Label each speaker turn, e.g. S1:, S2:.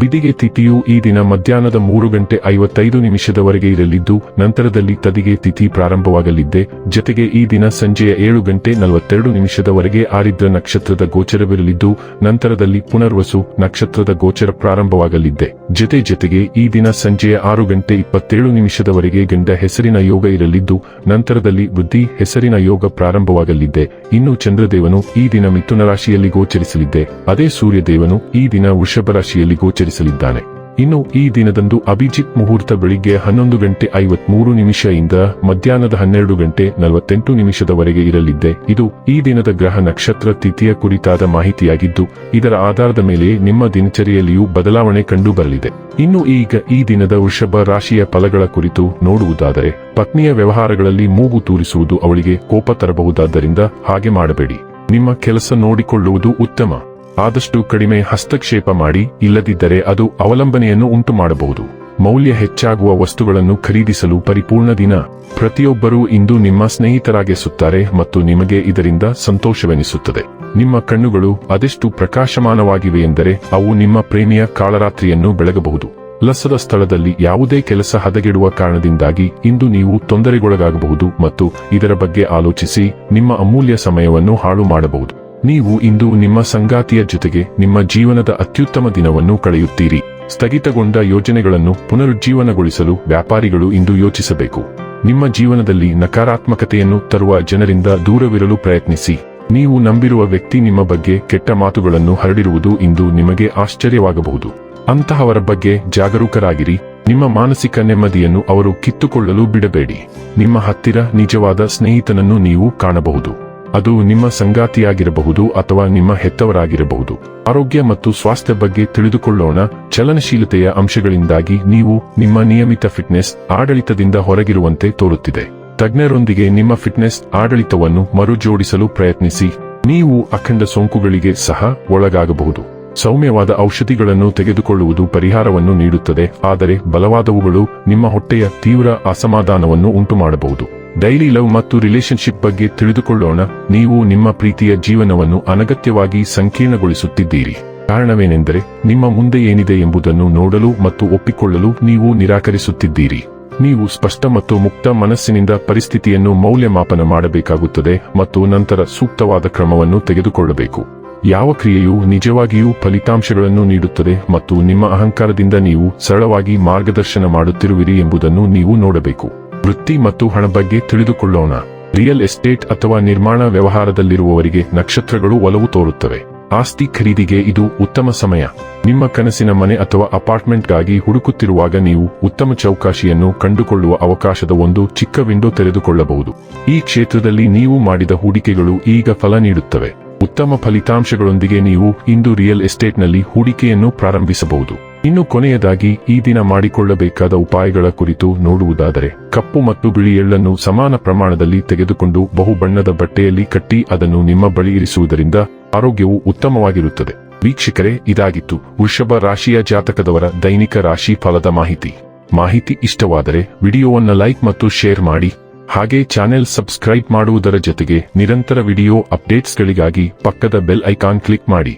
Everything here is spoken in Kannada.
S1: ಬಿದಿಗೆ ತಿಥಿಯು ಈ ದಿನ ಮಧ್ಯಾಹ್ನದ ಮೂರು ಗಂಟೆ ಐವತ್ತೈದು ನಿಮಿಷದವರೆಗೆ ಇರಲಿದ್ದು, ನಂತರದಲ್ಲಿ ತದಿಗೆ ತಿಥಿ ಪ್ರಾರಂಭವಾಗಲಿದ್ದೆ. ಜತೆಗೆ ಈ ದಿನ ಸಂಜೆಯ ಏಳು ಗಂಟೆ ನಲವತ್ತೆರಡು ನಿಮಿಷದವರೆಗೆ ಆರಿದ್ರ ನಕ್ಷತ್ರದ ಗೋಚರವಿರಲಿದ್ದು, ನಂತರದಲ್ಲಿ ಪುನರ್ವಸು ನಕ್ಷತ್ರದ ಗೋಚರ ಪ್ರಾರಂಭವಾಗಲಿದ್ದೆ. ಜತೆ ಜತೆಗೆ ಈ ದಿನ ಸಂಜೆಯ ಆರು ಗಂಟೆ ಇಪ್ಪತ್ತೇಳು ನಿಮಿಷದವರೆಗೆ ಗಂಡ ಹೆಸರಿನ ಯೋಗ ಇರಲಿದ್ದು, ನಂತರದಲ್ಲಿ ವೃದ್ಧಿ ಹೆಸರಿನ ಯೋಗ ಪ್ರಾರಂಭವಾಗಲಿದ್ದೆ. ಇನ್ನು ಚಂದ್ರದೇವನು ಈ ದಿನ ಮಿಥುನ ರಾಶಿಯಲ್ಲಿ ಗೋಚರಿಸಲಿದ್ದೆ. ಅದೇ ಸೂರ್ಯದೇವನು ಈ ದಿನ ವೃಷಭ ರಾಶಿಯಲ್ಲಿ ಗೋಚರಿಸಲಿದ್ದಾನೆ ಇನ್ನು ಈ ದಿನದಂದು ಅಭಿಜಿತ್ ಮುಹೂರ್ತ ಬೆಳಿಗ್ಗೆ ಹನ್ನೊಂದು ಗಂಟೆ ಐವತ್ಮೂರು ಇಂದ ಮಧ್ಯಾಹ್ನದ ಹನ್ನೆರಡು ಗಂಟೆ ನಲವತ್ತೆಂಟು ನಿಮಿಷದವರೆಗೆ ಇರಲಿದ್ದೆ. ಇದು ಈ ದಿನದ ಗ್ರಹ ನಕ್ಷತ್ರ ತಿಥಿಯ ಕುರಿತಾದ ಮಾಹಿತಿಯಾಗಿದ್ದು, ಇದರ ಆಧಾರದ ಮೇಲೆ ನಿಮ್ಮ ದಿನಚರಿಯಲ್ಲಿಯೂ ಬದಲಾವಣೆ ಕಂಡು ಬರಲಿದೆ ಇನ್ನು ಈಗ ಈ ದಿನದ ವೃಷಭ ರಾಶಿಯ ಫಲಗಳ ಕುರಿತು ನೋಡುವುದಾದರೆ, ಪತ್ನಿಯ ವ್ಯವಹಾರಗಳಲ್ಲಿ ಮೂಗು ತೂರಿಸುವುದು ಅವಳಿಗೆ ಕೋಪ ತರಬಹುದಾದ್ದರಿಂದ ಹಾಗೆ ಮಾಡಬೇಡಿ. ನಿಮ್ಮ ಕೆಲಸ ನೋಡಿಕೊಳ್ಳುವುದು ಉತ್ತಮ. ಆದಷ್ಟು ಕಡಿಮೆ ಹಸ್ತಕ್ಷೇಪ ಮಾಡಿ, ಇಲ್ಲದಿದ್ದರೆ ಅದು ಅವಲಂಬನೆಯನ್ನು ಉಂಟು ಮಾಡಬಹುದು ಮೌಲ್ಯ ಹೆಚ್ಚಾಗುವ ವಸ್ತುಗಳನ್ನು ಖರೀದಿಸಲು ಪರಿಪೂರ್ಣ ದಿನ. ಪ್ರತಿಯೊಬ್ಬರೂ ಇಂದು ನಿಮ್ಮ ಸ್ನೇಹಿತರಾಗಿಸುತ್ತಾರೆ ಮತ್ತು ನಿಮಗೆ ಇದರಿಂದ ಸಂತೋಷವೆನಿಸುತ್ತದೆ. ನಿಮ್ಮ ಕಣ್ಣುಗಳು ಅದೆಷ್ಟು ಪ್ರಕಾಶಮಾನವಾಗಿವೆ ಎಂದರೆ, ಅವು ನಿಮ್ಮ ಪ್ರೇಮಿಯ ಕಾಳರಾತ್ರಿಯನ್ನು ಬೆಳಗಬಹುದು. ಲಸದ ಸ್ಥಳದಲ್ಲಿ ಯಾವುದೇ ಕೆಲಸ ಹದಗೆಡುವ ಕಾರಣದಿಂದಾಗಿ ಇಂದು ನೀವು ತೊಂದರೆಗೊಳಗಾಗಬಹುದು ಮತ್ತು ಇದರ ಬಗ್ಗೆ ಆಲೋಚಿಸಿ, ನಿಮ್ಮ ಅಮೂಲ್ಯ ಸಮಯವನ್ನು ಹಾಳು ಮಾಡಬಹುದು ನೀವು ಇಂದು ನಿಮ್ಮ ಸಂಗಾತಿಯ ಜೊತೆಗೆ ನಿಮ್ಮ ಜೀವನದ ಅತ್ಯುತ್ತಮ ದಿನವನ್ನು ಕಳೆಯುತ್ತೀರಿ. ಸ್ಥಗಿತಗೊಂಡ ಯೋಜನೆಗಳನ್ನು ಪುನರುಜ್ಜೀವನಗೊಳಿಸಲು ವ್ಯಾಪಾರಿಗಳು ಇಂದು ಯೋಚಿಸಬೇಕು. ನಿಮ್ಮ ಜೀವನದಲ್ಲಿ ನಕಾರಾತ್ಮಕತೆಯನ್ನು ತರುವ ಜನರಿಂದ ದೂರವಿರಲು ಪ್ರಯತ್ನಿಸಿ. ನೀವು ನಂಬಿರುವ ವ್ಯಕ್ತಿ ನಿಮ್ಮ ಬಗ್ಗೆ ಕೆಟ್ಟ ಮಾತುಗಳನ್ನು ಹರಡಿರುವುದು ಇಂದು ನಿಮಗೆ ಆಶ್ಚರ್ಯವಾಗಬಹುದು. ಅಂತಹವರ ಬಗ್ಗೆ ಜಾಗರೂಕರಾಗಿರಿ. ನಿಮ್ಮ ಮಾನಸಿಕ ನೆಮ್ಮದಿಯನ್ನು ಅವರು ಕಿತ್ತುಕೊಳ್ಳಲು ಬಿಡಬೇಡಿ. ನಿಮ್ಮ ಹತ್ತಿರ ನಿಜವಾದ ಸ್ನೇಹಿತನನ್ನು ನೀವು ಕಾಣಬಹುದು. ಅದು ನಿಮ್ಮ ಸಂಗಾತಿಯಾಗಿರಬಹುದು ಅಥವಾ ನಿಮ್ಮ ಹೆತ್ತವರಾಗಿರಬಹುದು. ಆರೋಗ್ಯ ಮತ್ತು ಸ್ವಾಸ್ಥ್ಯ ಬಗ್ಗೆ ತಿಳಿದುಕೊಳ್ಳೋಣ. ಚಲನಶೀಲತೆಯ ಅಂಶಗಳಿಂದಾಗಿ ನೀವು ನಿಮ್ಮ ನಿಯಮಿತ ಫಿಟ್ನೆಸ್ ಆಡಳಿತದಿಂದ ಹೊರಗಿರುವಂತೆ ತೋರುತ್ತಿದೆ. ತಜ್ಞರೊಂದಿಗೆ ನಿಮ್ಮ ಫಿಟ್ನೆಸ್ ಆಡಳಿತವನ್ನು ಮರುಜೋಡಿಸಲು ಪ್ರಯತ್ನಿಸಿ. ನೀವು ಅಖಂಡ ಸೋಂಕುಗಳಿಗೆ ಸಹ ಒಳಗಾಗಬಹುದು. ಸೌಮ್ಯವಾದ ಔಷಧಿಗಳನ್ನು ತೆಗೆದುಕೊಳ್ಳುವುದು ಪರಿಹಾರವನ್ನು ನೀಡುತ್ತದೆ. ಆದರೆ ಬಲವಾದವುಗಳು ನಿಮ್ಮ ಹೊಟ್ಟೆಯ ತೀವ್ರ ಅಸಮಾಧಾನವನ್ನು ಉಂಟುಮಾಡಬಹುದು. ಡೈಲಿ ಲವ್ ಮತ್ತು ರಿಲೇಶನ್ಶಿಪ್ ಬಗ್ಗೆ ತಿಳಿದುಕೊಳ್ಳೋಣ. ನೀವು ನಿಮ್ಮ ಪ್ರೀತಿಯ ಜೀವನವನ್ನು ಅನಗತ್ಯವಾಗಿ ಸಂಕೀರ್ಣಗೊಳಿಸುತ್ತಿದ್ದೀರಿ. ಕಾರಣವೇನೆಂದರೆ, ನಿಮ್ಮ ಮುಂದೆ ಏನಿದೆ ಎಂಬುದನ್ನು ನೋಡಲು ಮತ್ತು ಒಪ್ಪಿಕೊಳ್ಳಲು ನೀವು ನಿರಾಕರಿಸುತ್ತಿದ್ದೀರಿ. ನೀವು ಸ್ಪಷ್ಟ ಮತ್ತು ಮುಕ್ತ ಮನಸ್ಸಿನಿಂದ ಪರಿಸ್ಥಿತಿಯನ್ನು ಮೌಲ್ಯಮಾಪನ ಮಾಡಬೇಕಾಗುತ್ತದೆ ಮತ್ತು ನಂತರ ಸೂಕ್ತವಾದ ಕ್ರಮವನ್ನು ತೆಗೆದುಕೊಳ್ಳಬೇಕು. ಯಾವ ಕ್ರಿಯೆಯು ನಿಜವಾಗಿಯೂ ಫಲಿತಾಂಶಗಳನ್ನು ನೀಡುತ್ತದೆ ಮತ್ತು ನಿಮ್ಮ ಅಹಂಕಾರದಿಂದ ನೀವು ಸರಳವಾಗಿ ಮಾರ್ಗದರ್ಶನ ಮಾಡುತ್ತಿರುವಿರಿ ಎಂಬುದನ್ನು ನೀವು ನೋಡಬೇಕು. ವೃತ್ತಿ ಮತ್ತು ಹಣ ಬಗ್ಗೆ ತಿಳಿದುಕೊಳ್ಳೋಣ. ರಿಯಲ್ ಎಸ್ಟೇಟ್ ಅಥವಾ ನಿರ್ಮಾಣ ವ್ಯವಹಾರದಲ್ಲಿರುವವರಿಗೆ ನಕ್ಷತ್ರಗಳು ಒಲವು ತೋರುತ್ತವೆ. ಆಸ್ತಿ ಖರೀದಿಗೆ ಇದು ಉತ್ತಮ ಸಮಯ. ನಿಮ್ಮ ಕನಸಿನ ಮನೆ ಅಥವಾ ಅಪಾರ್ಟ್ಮೆಂಟ್ಗಾಗಿ ಹುಡುಕುತ್ತಿರುವಾಗ ನೀವು ಉತ್ತಮ ಚೌಕಾಶಿಯನ್ನು ಕಂಡುಕೊಳ್ಳುವ ಅವಕಾಶದ ಒಂದು ಚಿಕ್ಕ ವಿಂಡೋ ತೆರೆದುಕೊಳ್ಳಬಹುದು. ಈ ಕ್ಷೇತ್ರದಲ್ಲಿ ನೀವು ಮಾಡಿದ ಹೂಡಿಕೆಗಳು ಈಗ ಫಲ ನೀಡುತ್ತವೆ. ಉತ್ತಮ ಫಲಿತಾಂಶಗಳೊಂದಿಗೆ ನೀವು ಇಂದು ರಿಯಲ್ ಎಸ್ಟೇಟ್ನಲ್ಲಿ ಹೂಡಿಕೆಯನ್ನು ಪ್ರಾರಂಭಿಸಬಹುದು. ಇನ್ನು ಕೊನೆಯದಾಗಿ ಈ ದಿನ ಮಾಡಿಕೊಳ್ಳಬೇಕಾದ ಉಪಾಯಗಳ ಕುರಿತು ನೋಡುವುದಾದರೆ, ಕಪ್ಪು ಮತ್ತು ಬಿಳಿ ಎಳ್ಳನ್ನು ಸಮಾನ ಪ್ರಮಾಣದಲ್ಲಿ ತೆಗೆದುಕೊಂಡು ಬಹುಬಣ್ಣದ ಬಟ್ಟೆಯಲ್ಲಿ ಕಟ್ಟಿ ಅದನ್ನು ನಿಮ್ಮ ಬಳಿ ಇರಿಸುವುದರಿಂದ ಆರೋಗ್ಯವು ಉತ್ತಮವಾಗಿರುತ್ತದೆ. ವೀಕ್ಷಕರೇ, ಇದಾಗಿತ್ತು ವೃಷಭ ರಾಶಿಯ ಜಾತಕದವರ ದೈನಿಕ ರಾಶಿ ಫಲದ ಮಾಹಿತಿ. ಮಾಹಿತಿ ಇಷ್ಟವಾದರೆ ವಿಡಿಯೋವನ್ನು ಲೈಕ್ ಮತ್ತು ಶೇರ್ ಮಾಡಿ. ಹಾಗೆ ಚಾನೆಲ್ ಸಬ್ಸ್ಕ್ರೈಬ್ ಮಾಡುವುದರ ಜೊತೆಗೆ ನಿರಂತರ ವಿಡಿಯೋ ಅಪ್ಡೇಟ್ಸ್ಗಳಿಗಾಗಿ ಪಕ್ಕದ ಬೆಲ್ ಐಕಾನ್ ಕ್ಲಿಕ್ ಮಾಡಿ.